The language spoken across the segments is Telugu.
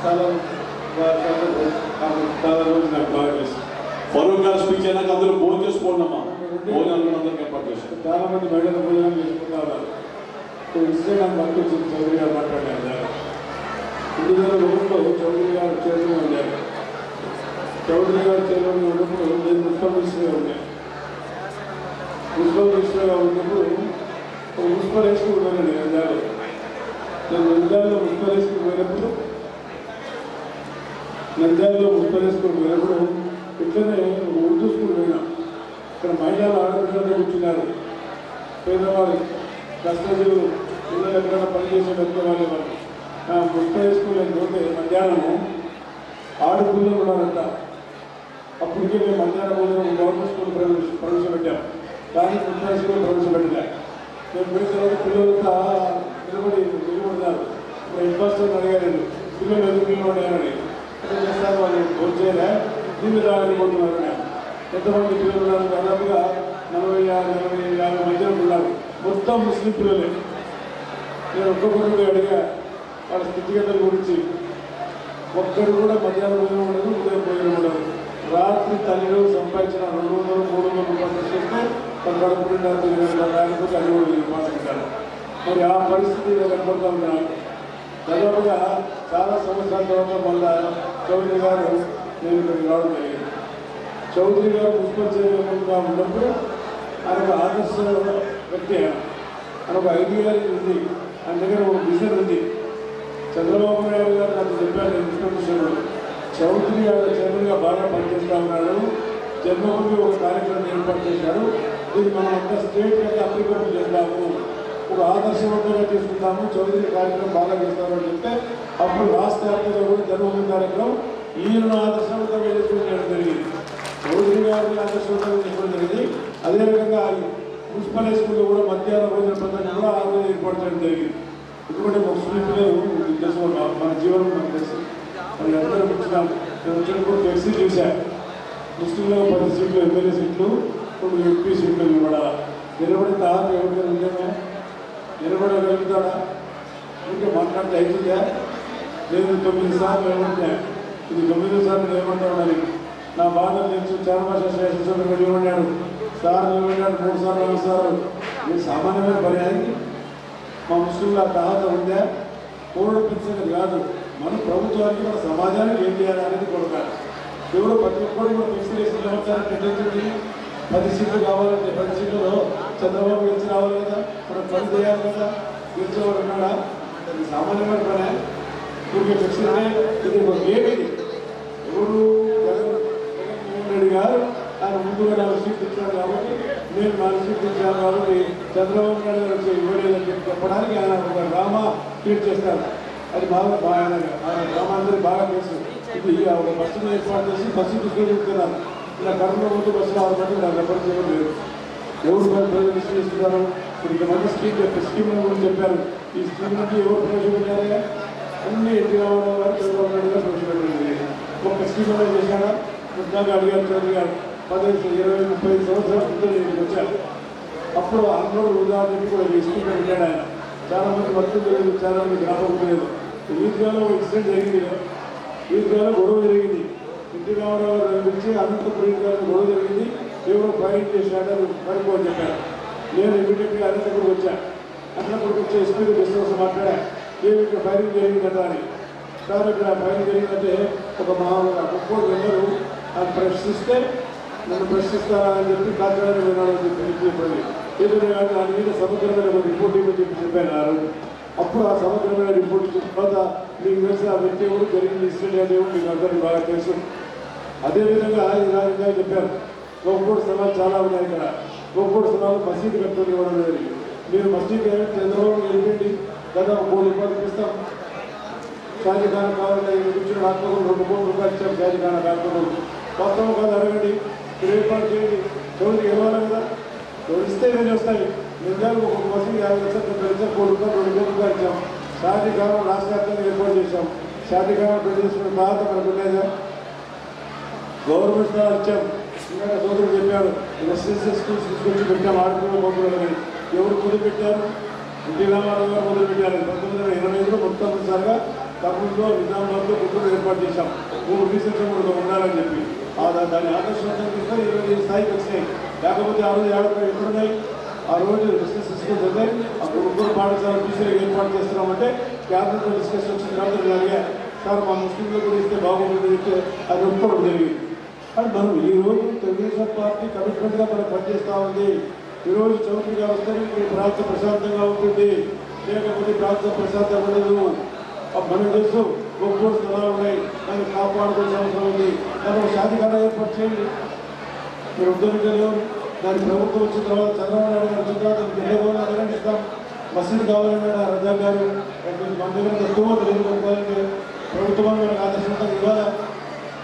చాలా చాలా రోజులు నాకు బాగా తెలుసు ఫరూక్ గారు స్పీచ్ అయినాక అందరూ భోజనం చేసుకోండమ్మా భోజనాలు కూడా అందరికీ ఏర్పాటు చేశారు చాలా మంది మహిళల భోజనం చేసుకుంటారు ఇన్స్టాగ్రామ్ నాకు పంపించింది చౌదరి గారు మాట్లాడారు. దాకా రెండు చౌదరి గారు చైర్మన్ ఉండారు చౌదరి గారు చైర్మన్ ఉన్నప్పుడు నేను మున్సిపల్ మినిస్టర్గా ఉన్నాను మున్సిపల్ మినిస్టర్గా ఉన్నప్పుడు మున్సిపల్ హై స్కూల్ నేను నంద్యాలలో మున్సిపల్ హై పోయినప్పుడు నంద్యాలలో మున్సిపల్ స్కూల్ పోయినప్పుడు ఇట్లనే ఉర్దూ స్కూల్ పోయినా. ఇక్కడ మహిళలు ఆడపిల్లలు కూర్చున్నారు. పేదవాళ్ళు కష్టజీవులు పిల్లలు ఎక్కడైనా పనిచేసే పెద్దవాళ్ళు వాళ్ళు ఆ మున్సిపల్ స్కూల్ పోతే మధ్యాహ్నము ఆడపిల్లలు ఉన్నారంట అప్పటికే మేము మధ్యాహ్నం భోజనం గవర్నమెంట్ స్కూల్ ప్రవేశ ప్రవేశపెట్టాం. దానికి మున్సిపల్ స్కూల్ ప్రవేశపెట్టలే మేము పోయిన తర్వాత పిల్లలంతా నిలబడి నిలబడినారు. ఇప్పుడు హెడ్ మాస్టర్ అడిగారు పిల్లలు ఎందుకు నిలబడ్డారని? చేస్తారు వాళ్ళు భోజనం దీన్ని రావాలనుకుంటున్నారు ఎంతమంది పిల్లలు ఉన్నారు? దాదాపుగా నలభై ఆరు నలభై యాభై మధ్యలో ఉన్నారు. మొత్తం ముస్లిం పిల్లలే. నేను ఒక్కొక్కరికి అడిగా. వాళ్ళ స్థితిగతుల గురించి. ఒక్కరు కూడా మధ్యాహ్నం భోజనం ఉండదు ఉదయం భోజనం ఉండదు. రాత్రి తల్లిలో సంపాదించిన రెండు వందలు మూడు వందల రూపాయలు చేస్తే తన కడుపు నిండా తినడానికి అది కూడా మరి ఆ పరిస్థితి కనపడుతూ ఉన్నాను దాదాపుగా చాలా సంవత్సరాల తర్వాత మళ్ళా చౌదరి గారు నేను ఇక్కడికి రావడం జరిగింది. చౌదరి గారు మున్సిపల్ ఉన్నప్పుడు ఆయన ఒక ఆదర్శ వ్యక్తి ఆయన. ఒక ఐడియా ఉంది. ఆయన దగ్గర ఒక విజన్ ఉంది. చంద్రబాబు నాయుడు గారు నాకు చెప్పారు నేను చౌదరి గారు చైర్మన్గా బాగా పనిచేస్తూ ఉన్నాడు. జన్మభూమి ఒక కార్యక్రమం ఏర్పాటు చేశాడు దీన్ని మనం అంతా స్టేట్ యొక్క అప్లికేషన్ చేద్దాము. ఒక ఆదర్శవంతంగా తీసుకుంటాము చౌదరి కార్యక్రమం బాగా చేస్తామని చెప్తే అప్పుడు రాష్ట్ర వ్యాప్తంగా కూడా జన్మభూమి కార్యక్రమం ఈయన ఆదర్శవంతంగా చేసుకోవడం జరిగింది. చౌదరి గారిని ఆదర్శవంతంగా చేసుకోవడం జరిగింది. అదేవిధంగా మున్సిపల్ స్కూల్లో కూడా మధ్యాహ్న భోజన పథకం కూడా ఆ రోజు ఏర్పాటు చేయడం జరిగింది. ఎందుకంటే ముస్లిం పిల్లలు తెలుసు మన- జీవనం మనకు తెలుసు. మరి అందరూ వచ్చినాము నేను వచ్చినప్పుడు ఫ్లెక్సీ చూశాను ముస్లింలో పది సీట్లు ఎమ్మెల్యే సీట్లు రెండు ఎంపీ సీట్లు నిలబడాలా. నిలబడి తాత ఎవరికైనా ఉండేమో నిలబడగలుగుతాడా ఇంకా మాట్లాడితే అవుతుందా నేను తొమ్మిది సార్లు ఏమంటే ఇది తొమ్మిది సార్లు ఏమంటా ఉండాలి నా బాధ తెలుసు చారమాష శాసనసభ్యులు నిలబడ్డాడు సార్ నిలబడ్డాడు మూడు సార్లు నాలుగు సార్లు ఇది సామాన్యమైన పర్యాయం అది మా ముస్లింల తాహత ఉందా ఓడిపించదు కాదు మన ప్రభుత్వానికి మన సమాజానికి ఏం చేయాలి అనేది కొడకాలి ఎవరు ప్రతి ఒక్కరు కూడా ఫిక్స్ చేసి నిలబడతారంటే పది సీట్లు కావాలంటే పది సీట్లలో చంద్రబాబు గెలిచి రావాలి కదా మనం పని చేయాలి కదా. గెలిచేవాడు ఉన్నాడా? ఇది సామాన్యమైన పనే. ఊరికే ఫిక్స్ ఇది ఒక గేమ్ ఎవరు? జగన్మోహన్ రెడ్డి గారు ఆయన ముందుగా నాలుగు సీట్లు ఇచ్చాడు కాబట్టి నేను నాలుగు సీట్లు ఇచ్చాను కాబట్టి చంద్రబాబు నాయుడు గారు వచ్చి ఇవ్వలేదని చెప్పి చెప్పడానికి ఆయన ఒక డ్రామా క్రియేట్ చేస్తారు. అది బాగా బాగా ఆయన ఆయన డ్రామా అందరికి బాగా తెలుసు. ఇది ఒక బస్సును ఏర్పాటు చేసి బస్సు తీసుకొని చెప్తున్నారు. ఇలా కరోనా ముందు బస్సులో ఆరు మంది నాకు ఎప్పటి చేయడం లేదు. ఎవరు ప్రజలు విశ్లేషిస్తున్నారు ఇప్పుడు ఇంతమంది స్కీమ్ చెప్పి స్కీమ్ గురించి చెప్పారు. ఈ స్కీమ్ నుంచి ఎవరు ప్రవేశపెట్టారు అన్ని ఎన్టీ రామారావు గారు చంద్రబాబు నాయుడు గారు ప్రవేశపెట్టింది ఒక స్కీమ్ అనేది చేశాడా ముద్దాగా అడిగారు చౌదరి గారు. పదిహేను ఇరవై ముప్పై సంవత్సరాల క్రితం నేను వచ్చాను అప్పుడు అందరూ ఉదాహరణకి కూడా ఈ స్కీమ్ పెట్టాడు ఆయన. చాలామంది భక్తులు వర్క్ తెలియదు చాలా మంది లేదు ఈద్గాలో ఒక ఇన్సిడెంట్ జరిగింది ఈద్గాలో గొడవ జరిగింది. ఎన్టీ రామారావు గారి గురించి అనంతపురం గారి గొడవ జరిగింది. ఎవరో ఫైట్ చేశాడని అది పడిపోని చెప్పారు. నేను ఇమీడియట్గా అనంతపురం వచ్చా. అనంతపురం వచ్చి ఎస్పీ బిజినెస్ మాట్లాడా. ఏమి ఇక్కడ ఫైరింగ్ జరిగిందట అని. సార్ ఇక్కడ ఫైరింగ్ జరిగిందంటే ఒక మా ముప్పై వెళ్ళరు అది ప్రశ్నిస్తే నన్ను ప్రశ్నిస్తారా అని చెప్పి కాకినాడ వినాలని చెప్పి చెప్పండి. ఏదైనా దాని మీద సమగ్రమైన ఒక రిపోర్ట్ ఇవ్వని చెప్పి చెప్పారు అప్పుడు ఆ సమగ్రమైన రిపోర్ట్ తర్వాత మీకు తెలిసి ఆ వ్యక్తి ఎవరు జరిగింది? ఇన్సిడెంట్ ఏమో మీకు అందరికీ బాగా తెలుసు అదేవిధంగా ఇలా ఇంకా చెప్పారు. గొప్పూడు స్థలాలు చాలా ఉన్నాయి ఇక్కడ. గొప్పూడు స్థలాలు మసీదు కట్టుకొని ఇవ్వడం లేదు మీరు మసీదు చంద్రబాబు వెళ్ళండి దాదాపు మూడు రూపాయలు ఇస్తాం షాజీఖాన్ కావాలంటే ఐదు కూర్చుని డాక్టర్ రెండు కోట్ల రూపాయలు ఇచ్చాం షాజీఖాన్ కాకపోతే మొత్తం కాదు అడగండి మీరు ఏర్పాటు చేయండి. చౌదరికి ఇవ్వాలి కదా? ఎవరు ఇస్తే ఇవన్నీ వస్తాయి. నిజాలు ఒక మసీదు యాభై లక్షలు పెడితే కోటి రూపాయలు రెండు వేల రూపాయలు ఇచ్చాం. షాజీఖాన్ రాష్ట్ర వ్యాప్తంగా ఏర్పాటు చేశాం. షాజీఖాన్ పెళ్ళి చేసుకున్న తర్వాత మనకు ఉండేదా? గవర్నమెంట్ స్థలాలు ఇచ్చాం ఇంకా సోదరులు చెప్పారు రెసిడెన్షియల్ స్కూల్స్ తీసుకొచ్చి పెట్టాం ఆడుకున్న మొదలు ఎవరు మొదలుపెట్టారు? ఎన్టీ రామారావు గారు మొదలు పంతొమ్మిది వందల ఇరవై ఐదులో మొట్టమొదటిసారిగా కర్నూలులో నిజామాబాద్లో గుంటూరు ఏర్పాటు చేశాం. మూడు రీసెర్చ్ కూడా ఉండాలని చెప్పి. దాని ఆదర్శవంతం తీసుకొని ఇరవై ఐదు స్థాయికి వచ్చినాయి. లేకపోతే ఆ రోజు ఏడాది ఎక్కడున్నాయి? ఆ రోజు డిస్కస్ డిస్కస్ అయితే అప్పుడు ముగ్గురు పాఠశాల టీచర్ ఏర్పాటు చేస్తున్నామంటే క్యాబినెట్లో డిస్కస్ వచ్చిన తర్వాత నేను సార్ మా ముస్లింలు కూడా ఇస్తే బాగుంటుంది అంటే అది ఒప్పుకోవడం జరిగింది. కానీ మనం ఈ రోజు తెలుగుదేశం పార్టీ కమిట్మెంట్గా మనం పనిచేస్తూ ఉంది. ఈరోజు చౌకీగా వస్తే మీ ప్రాంతం ప్రశాంతంగా ఉంటుంది. లేకపోతే ప్రాంతం ప్రశాంతంగా ఉండదు. ఆ మనం తెలుసు ఒక్కో స్థలాలు ఉన్నాయి. దాన్ని కాపాడుకోవాల్సిన అవసరం ఉంది. దాని ఒక శాంతికరణ ఏర్పాటు చేయండి. మీరు ఉద్యోగులు దాని ప్రభుత్వం వచ్చిన తర్వాత చంద్రబాబు నాయుడు గారు వచ్చిన తర్వాత బిడ్డగోలు అడగండి మసీదు కావాలన్నాడు ఆ రజా గారు. మన దగ్గర తక్కువ తెలియదు ప్రభుత్వం మనకు ఆదర్శంగా ఇవ్వాలి?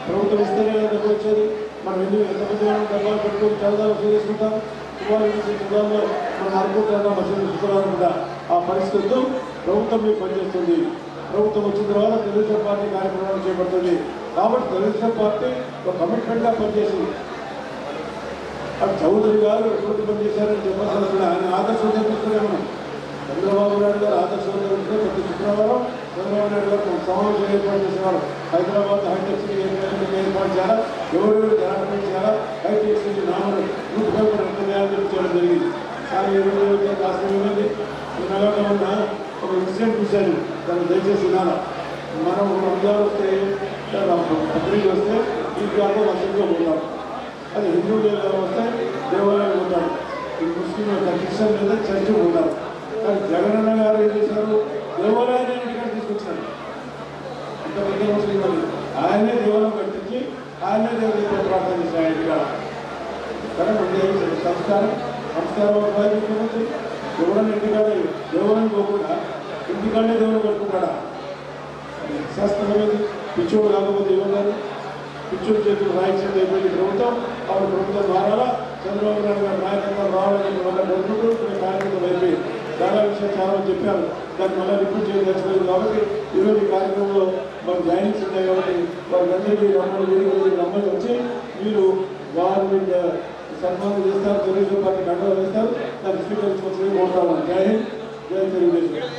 ప్రభుత్వం ఇస్తేనే కదా డబ్బులు వచ్చేది. మనం ఎందుకు ఎంతమంది వాళ్ళని డబ్బాలు పెట్టుకొని చదువుదాలు వసూలు చేసుకుంటాం. ఇవాళ నుంచి జిల్లాలో మనం అనుకుంటున్నాం మసీదు శుక్రవారం కూడా ఆ పరిస్థితులతో ప్రభుత్వం మీకు పనిచేస్తుంది. ప్రభుత్వం వచ్చిన తర్వాత తెలుగుదేశం పార్టీ కార్యక్రమాలు చేపడుతుంది. కాబట్టి తెలుగుదేశం పార్టీ ఒక కమిట్మెంట్గా పనిచేసింది. అది చౌదరి గారు ఎటువంటి పనిచేశారని చెప్పాల్సిన ఆయన ఆదర్శం తీసుకునే మనం. చంద్రబాబు నాయుడు గారు ఆదర్శం తీసుకుని ప్రతి శుక్రవారం చంద్రబాబు నాయుడు గారు సమావేశం ఏర్పాటు చేసేవారు. హైదరాబాద్ హైటెక్ సిటీ ఏర్పాటు ఏర్పాటు చేయాలా ఎవరెవరు డెవలప్మెంట్ చేయాలా హైటెక్ సిటీ నామలు నూట పేపర్ నిర్ణయాలు చేయడం జరిగింది కానీ ఈ రోజు అయితే కాస్త ఏమైంది నగరంలో ఉన్న ఒక ఇన్సిడెంట్ చూశాను దాన్ని దయచేసి వినాలా మనం రంజాన్ వస్తే బక్రీద్ వస్తే ఈద్గాలో మసీద్లో పోతాం అది హిందువులు ఎలా వస్తే దేవాలయాలు పోతారు ఈ ముస్లిం యొక్క క్రిస్టియన్ లేదా చర్చ్ పోతారు కానీ జగనన్న గారు ఏం చేశారు దేవాలయాన్ని ఇంటికాడ తీసుకొచ్చారు అంత పెద్ద ముస్లిం వాళ్ళు ఆయనే దేవాలయం కట్టించి ఆయనే దేవుడితో ప్రార్థన చేశారు ఆయన ఇంటికాడ కానీ సంస్కారం సంస్కారం ఒక వైపు ముఖ్యమంత్రి ఎవరైనా ఇంటికాడ దేవాలయం పోకుండా ఇంటికాడే దేవుడు కట్టుకుంటాడా? శాస్త్రమైనది పిచ్చోడు కాకపోతే ఏమన్నారు పిచ్చోడు చేతులు రాయించింది అయిపోయింది ప్రభుత్వం. ఆవిడ ప్రభుత్వం మారాలా? చంద్రబాబు నాయుడు గారు నాయకత్వం రావాలని వల్ల కోరుకుంటూ కొన్ని కార్యక్రమాలు అయిపోయి చాలా విషయాలు చాలా చెప్పారు. దాన్ని మళ్ళీ రిపీట్ చేయదలుచుకోలేదు కాబట్టి ఈరోజు ఈ కార్యక్రమంలో మాకు జాయిన్స్ ఉన్నాయి కాబట్టి వారికి అందరికీ రమ్మని వేదిక రమ్మని వచ్చి మీరు వారిని సన్మానం చేస్తారు తెలుగుదేశం పార్టీ కంట్రోల్ చేస్తారు. దాన్ని స్వీకరించుకోవచ్చు స్వీకరించుకోవాల్సింది కోరుతాము జై హింద్ జై తెలుగుదేశం.